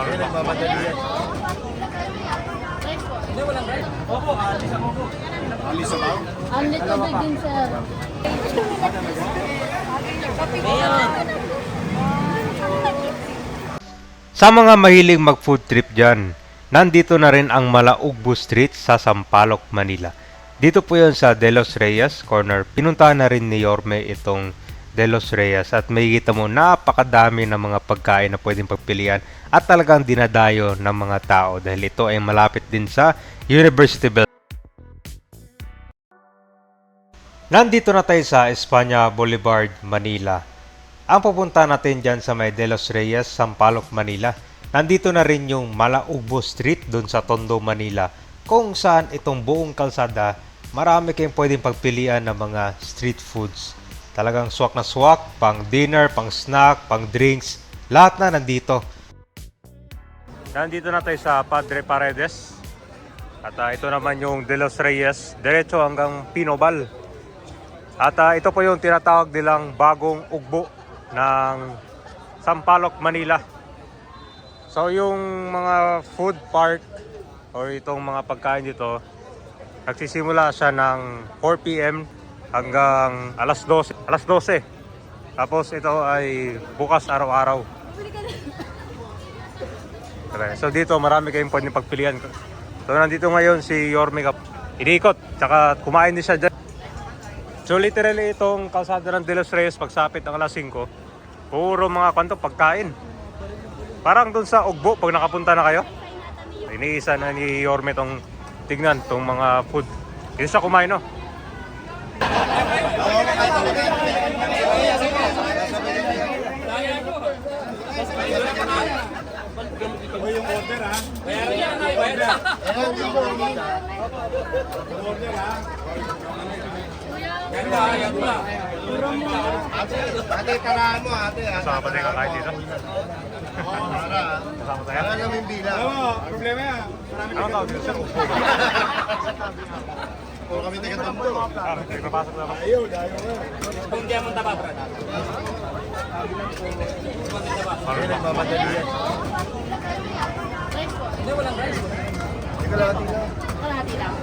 Kaya nagmamadali yan. Alis ba? Ang tubig din, sir. Sa mga mahilig mag-food trip dyan, nandito na rin ang Malaugbo Street sa Sampaloc, Manila. Dito po yon sa De Los Reyes corner. Pinuntahan na rin ni Yorme itong De Los Reyes at makikita mo napakadami ng mga pagkain na pwedeng pagpilian at talagang dinadayo ng mga tao dahil ito ay malapit din sa University Building. Nandito na tayo sa Espanya Boulevard, Manila. Ang pupunta natin dyan sa may De Los Reyes, Sampaloc, Manila. Nandito na rin yung Malaugbo Street doon sa Tondo, Manila. Kung saan itong buong kalsada, marami kayong pwedeng pagpilian ng mga street foods. Talagang swak na swak, pang dinner, pang snack, pang drinks, lahat na nandito. Nandito na tayo sa Padre Paredes. At ah, ito naman yung De Los Reyes, diretso hanggang Pinobal. At ah, ito po yung tinatawag nilang bagong ugbo ng Sampaloc, Manila. So yung mga food park or itong mga pagkain dito, nagsisimula siya ng 4 p.m. hanggang alas 12. Alas 12. Tapos ito ay bukas araw-araw. Okay. So dito marami kayong pwedeng pagpilian. So nandito ngayon si Yorme Kap. Iniikot, tsaka kumain din siya dyan. So literally itong kalsada ng De Los Reyes pagsapit ng alas 5, puro mga kanto pagkain. Parang dun sa Ugbo pag nakapunta na kayo. Iniisa na ni Yorme tong tignan tong mga food. Siya kumain no. Yung order ha. Ate, taraan mo ate ha. Kasama pa tayo kakain dito. Kasama tayo. Kaya namin bilang. Oo, problema yan. Ano tawag dito ba? Puro kami taga-tampo. Ah, may papasok na ba? Ayaw, ayaw nga. Kaya nagmamadali yan. Hindi, walang rice. Hindi ka lang lang. Kalahati lang.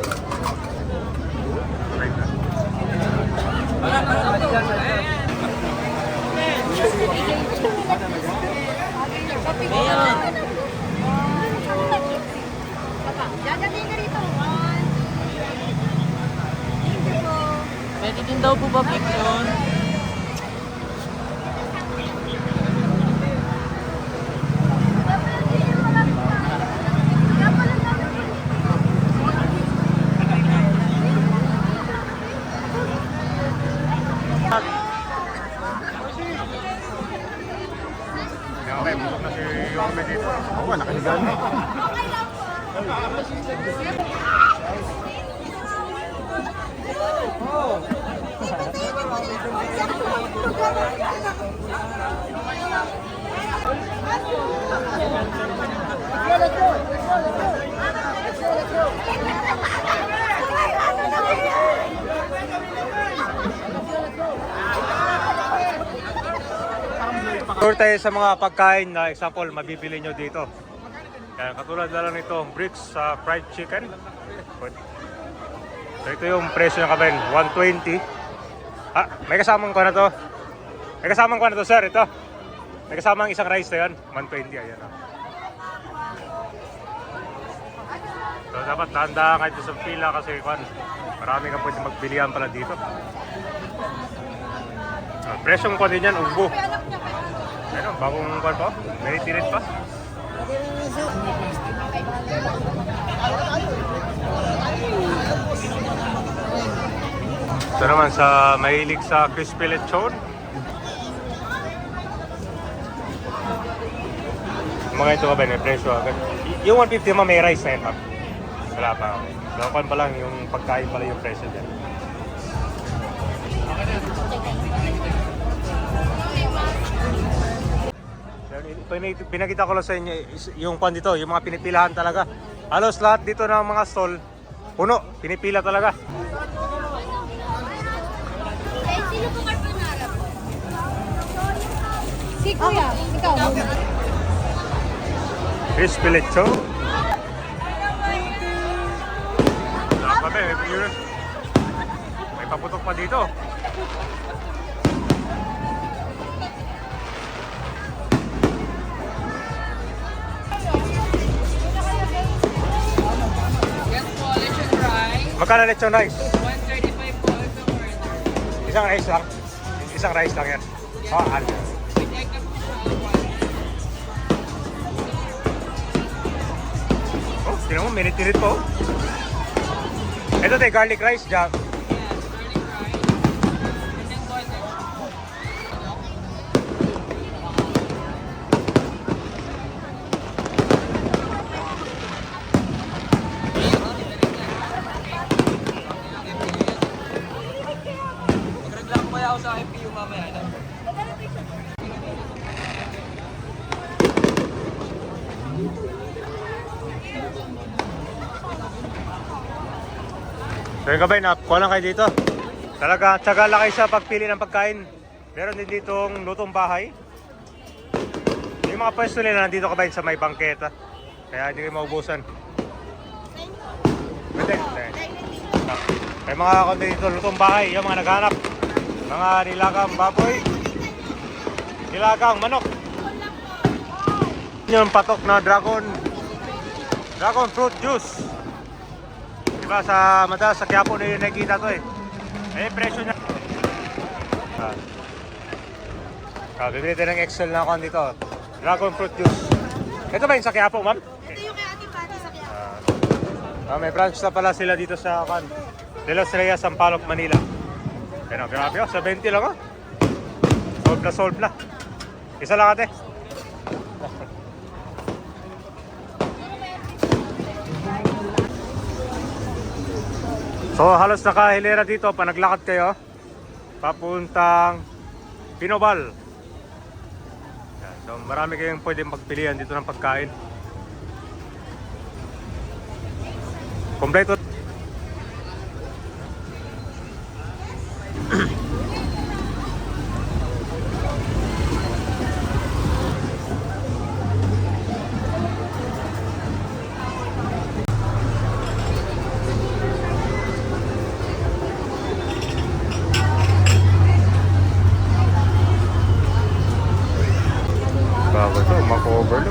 Thank you po. Pwede din daw po ba picture? Okay, busog na si Yorme dito. Oo, nakahiga na. Tour tayo sa mga pagkain na example mabibili nyo dito. Kaya katulad na lang nitong bricks sa fried chicken. So ito yung presyo ng kaben, 120. Ah, may kasamang ko na to. May kasamang ko na to sir, ito. May kasamang isang rice na yan, 120 ayan. ah. So dapat tanda kahit sa pila kasi kwan, marami kang pwede magbilihan pala dito. Ah, presyong ko din yan. Ano, bagong kwan pa? May tirit pa? Ito naman sa mahilig sa crispy lechon. Mga ito ka ba, may presyo agad. Yung 150 ma may rice na yun, ma'am. Wala pa. Dapat pa lang yung pagkain pala yung presyo dyan. Pinakita ko lang sa inyo yung kwan dito, yung mga pinipilahan talaga. Halos lahat dito ng mga stall, puno, pinipila talaga. Sino po carbonara po? Si Kuya, ikaw. Sarap pa ba eh. May paputok pa dito. Magkano lechon rice? 135 po order. Isang rice lang. Isang rice lang yan. Oh, ano? Siya. Oh, tinan mo, minute-minute po. Ito tayo, garlic rice, Jack. Yung gabay, nakuha lang kayo dito. Talaga, tsaga lang sa pagpili ng pagkain. Meron din ditong lutong bahay. Yung mga pwesto nila nandito kabay sa may bangketa. Kaya hindi kayo maubusan. Pwede, pwede. May mga konti dito, lutong bahay, yung mga naghanap. Mga nilagang baboy, nilagang manok. Yung patok na dragon, dragon fruit juice. Diba sa madalas sa Quiapo na yung nakikita to eh. Eh, presyo niya. Ah. Ah, bibili tayo ng Excel na ako dito. Dragon fruit juice. Ito ba yung sa Quiapo, ma'am? Ito yung kay Ate Pati sa kaya. Ah, ah, may branch na pala sila dito sa kan. De Los Reyes, Sampaloc, Manila. Pero grabe oh, sa 20 lang oh. Solve na solve na. Isa lang ate. So halos nakahilera dito pa naglakad kayo papuntang Pinobal. So marami kayong pwedeng pagpilian dito ng pagkain. Kompleto.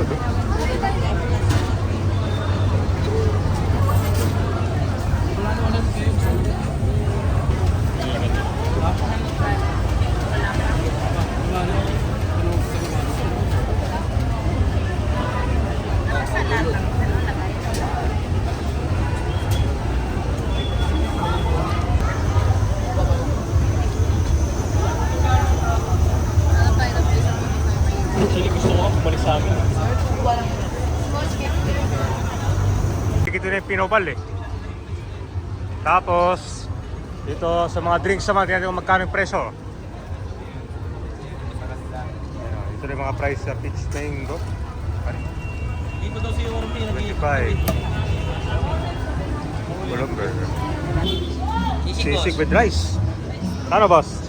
ಮಾಡೋದು Na pinopal eh. Tapos, dito sa mga drinks naman, tingnan ko magkano yung presyo. Ayan, Ito na yung mga price sa peach mango. Dito daw si Ormi. 25. Bulong burger. Sisig with rice. Ano boss?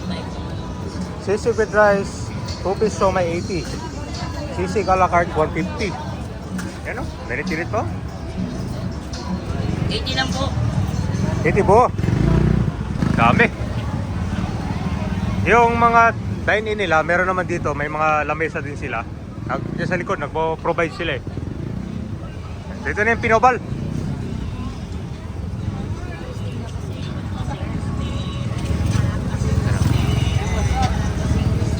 Sisig with rice, 2 piso may 80. Sisig a la carte, 150. Yan o, minute-minute po. 80 lang po. 80 po. Dami. Yung mga dine-in nila, meron naman dito, may mga lamesa din sila. Nag, sa likod, nagpo-provide sila eh. Dito na yung pinobal.